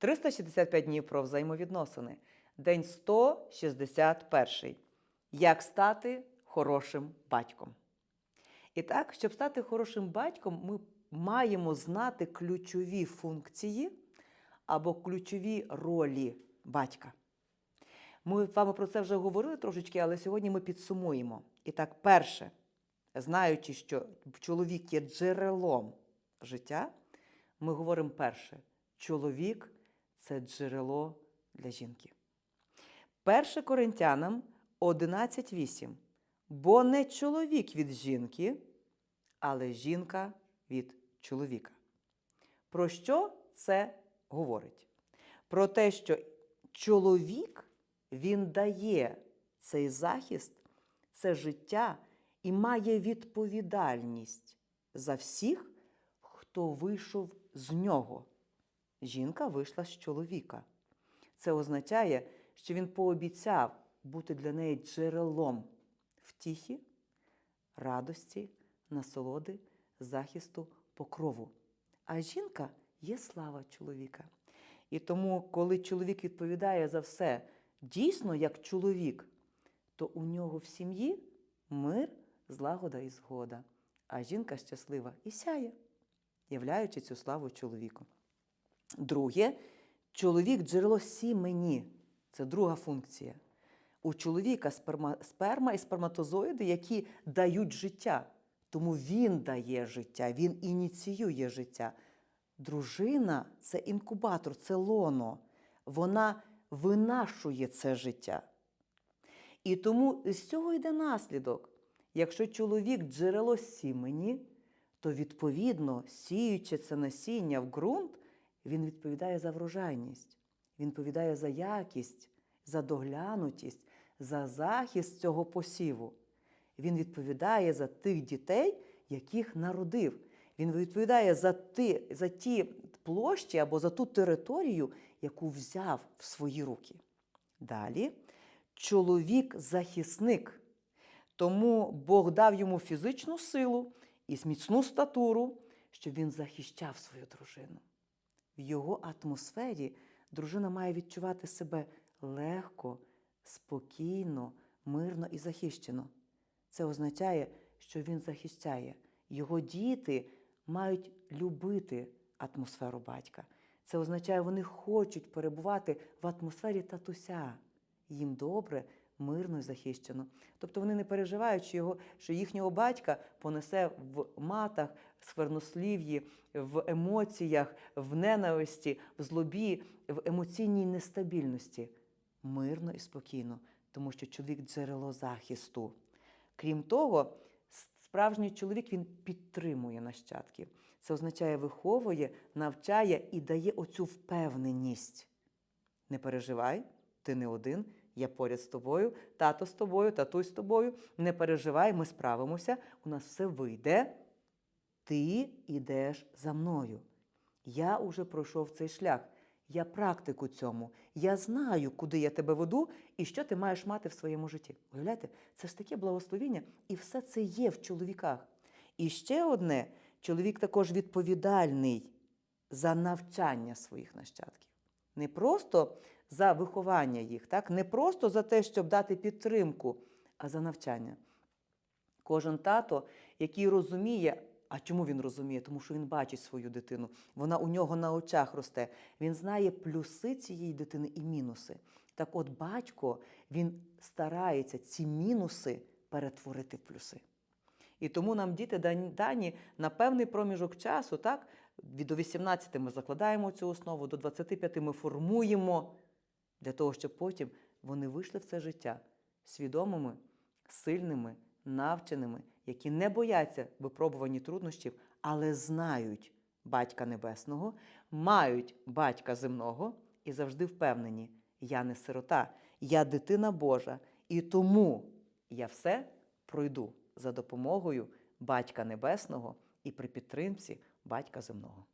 365 днів про взаємовідносини. День 161. Як стати хорошим батьком. І так, щоб стати хорошим батьком, ми маємо знати ключові функції або ключові ролі батька. Ми з вами про це вже говорили трошечки, але сьогодні ми підсумуємо. І так, перше, знаючи, що чоловік є джерелом життя, ми говоримо перше: чоловік це джерело для жінки. Перше Коринтянам 11.8. Бо не чоловік від жінки, але жінка від чоловіка. Про що це говорить? Про те, що чоловік він дає цей захист, це життя і має відповідальність за всіх, хто вийшов з нього. Жінка вийшла з чоловіка. Це означає, що він пообіцяв бути для неї джерелом втіхи, радості, насолоди, захисту, покрову. А жінка є слава чоловіка. І тому, коли чоловік відповідає за все дійсно як чоловік, то у нього в сім'ї мир, злагода і згода. А жінка щаслива і сяє, являючи цю славу чоловіку. Друге, чоловік джерело сімені. Це друга функція. У чоловіка сперма, сперма і сперматозоїди, які дають життя. Тому він дає життя, він ініціює життя. Дружина це інкубатор, це лоно. Вона винашує це життя. І тому з цього йде наслідок. Якщо чоловік джерело сімені, то відповідно, сіючи це насіння в ґрунт, він відповідає за врожайність, він відповідає за якість, за доглянутість, за захист цього посіву. Він відповідає за тих дітей, яких народив. Він відповідає за ті, за ті площі або за ту територію, яку взяв в свої руки. Далі, чоловік-захисник. Тому Бог дав йому фізичну силу і міцну статуру, щоб він захищав свою дружину. В його атмосфері дружина має відчувати себе легко, спокійно, мирно і захищено. Це означає, що він захищає. Його діти мають любити атмосферу батька. Це означає, вони хочуть перебувати в атмосфері татуся. Їм добре, мирно і захищено. Тобто вони не переживають, що, його, що їхнього батька понесе в матах, сквернослів'ї, в емоціях, в ненависті, в злобі, в емоційній нестабільності. Мирно і спокійно, тому що чоловік джерело захисту. Крім того, справжній чоловік він підтримує нащадків. Це означає, виховує, навчає і дає оцю впевненість. Не переживай, ти не один, я поряд з тобою, тато з тобою, татусь з тобою. Не переживай, ми справимося, у нас все вийде. Ти йдеш за мною. Я уже пройшов цей шлях. Я практику цьому. Я знаю, куди я тебе веду і що ти маєш мати в своєму житті. Уявляєте, це ж таке благословіння, і все це є в чоловіках. І ще одне: чоловік також відповідальний за навчання своїх нащадків. Не просто за виховання їх, так? не просто за те, щоб дати підтримку, а за навчання. Кожен тато, який розуміє, а чому він розуміє? Тому що він бачить свою дитину, вона у нього на очах росте. Він знає плюси цієї дитини і мінуси. Так от батько він старається ці мінуси перетворити в плюси. І тому нам діти дані на певний проміжок часу, так? Від до 18 ми закладаємо цю основу, до 25 ми формуємо для того, щоб потім вони вийшли в це життя свідомими, сильними, навченими, які не бояться випробувані труднощів, але знають батька небесного, мають батька земного і завжди впевнені, я не сирота, я дитина Божа, і тому я все пройду за допомогою батька небесного і при підтримці батька земного.